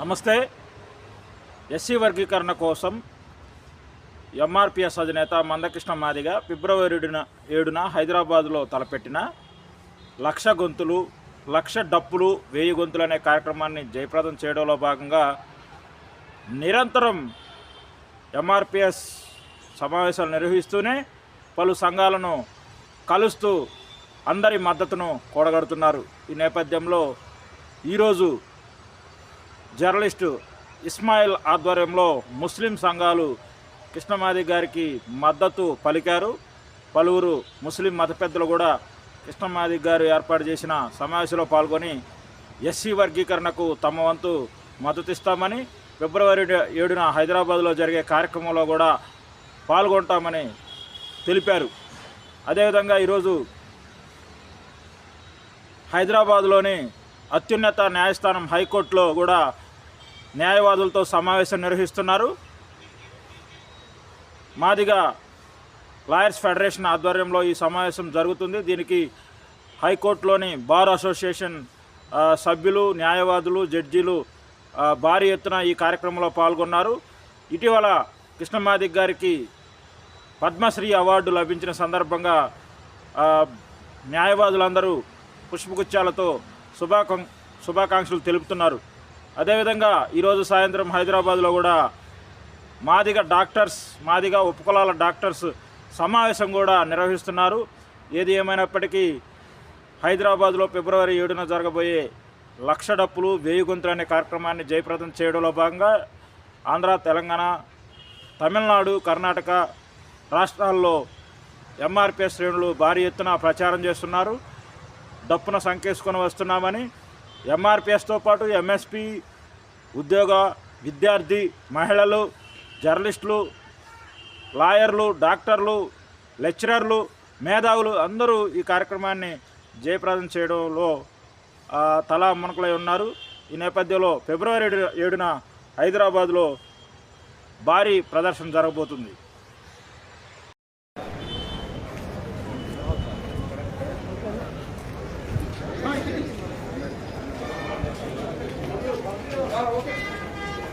నమస్తే. ఎస్సీ వర్గీకరణ కోసం ఎంఆర్పిఎస్ అధినేత మందకృష్ణ మాదిగ ఫిబ్రవరి ఏడున ఏడున హైదరాబాదులో తలపెట్టిన లక్ష గొంతులు లక్ష డప్పులు వేయి గొంతులు అనే కార్యక్రమాన్ని జయప్రదం చేయడంలో భాగంగా నిరంతరం ఎంఆర్పిఎస్ సమావేశాలు నిర్వహిస్తూనే పలు సంఘాలను కలుస్తూ అందరి మద్దతును కూడగడుతున్నారు. ఈ నేపథ్యంలో ఈరోజు జర్నలిస్టు ఇస్మాయిల్ ఆధ్వర్యంలో ముస్లిం సంఘాలు కృష్ణమాది గారికి మద్దతు పలికారు. పలువురు ముస్లిం మత పెద్దలు కూడా కృష్ణమాది గారు ఏర్పాటు చేసిన సమావేశంలో పాల్గొని ఎస్సీ వర్గీకరణకు తమ వంతు మద్దతిస్తామని ఫిబ్రవరి ఏడున హైదరాబాద్లో జరిగే కార్యక్రమంలో కూడా పాల్గొంటామని తెలిపారు. అదేవిధంగా ఈరోజు హైదరాబాద్లోని అత్యున్నత న్యాయస్థానం హైకోర్టులో కూడా న్యాయవాదులతో సమావేశం నిర్వహిస్తున్నారు. మాదిగా లాయర్స్ ఫెడరేషన్ ఆధ్వర్యంలో ఈ సమావేశం జరుగుతుంది. దీనికి హైకోర్టులోని బార్ అసోసియేషన్ సభ్యులు న్యాయవాదులు జడ్జీలు భారీ ఎత్తున ఈ కార్యక్రమంలో పాల్గొన్నారు. ఇటీవల కృష్ణమాదిక్ గారికి పద్మశ్రీ అవార్డు లభించిన సందర్భంగా న్యాయవాదులందరూ పుష్పగుచ్చాలతో శుభాకాం శుభాకాంక్షలు తెలుపుతున్నారు. అదేవిధంగా ఈరోజు సాయంత్రం హైదరాబాద్లో కూడా మాదిగ డాక్టర్స్ మాదిగ ఉపకులాల డాక్టర్స్ సమావేశం కూడా నిర్వహిస్తున్నారు. ఏది ఏమైనప్పటికీ హైదరాబాద్లో ఫిబ్రవరి ఏడున జరగబోయే లక్ష డప్పులు వేయి గొంతులు అనే కార్యక్రమాన్ని జయప్రదం చేయడంలో భాగంగా ఆంధ్ర తెలంగాణ తమిళనాడు కర్ణాటక రాష్ట్రాల్లో ఎంఆర్పీ శ్రేణులు భారీ ఎత్తున ప్రచారం చేస్తున్నారు. డప్పున సంకేసుకొని వస్తున్నామని ఎంఆర్పిఎస్తో పాటు ఎంఎస్పి ఉద్యోగ విద్యార్థి మహిళలు జర్నలిస్టులు లాయర్లు డాక్టర్లు లెక్చరర్లు మేధావులు అందరూ ఈ కార్యక్రమాన్ని జయప్రదం చేయడంలో తలా మునకలై ఉన్నారు. ఈ నేపథ్యంలో ఫిబ్రవరి ఏడున హైదరాబాద్లో భారీ ప్రదర్శన జరగబోతుంది.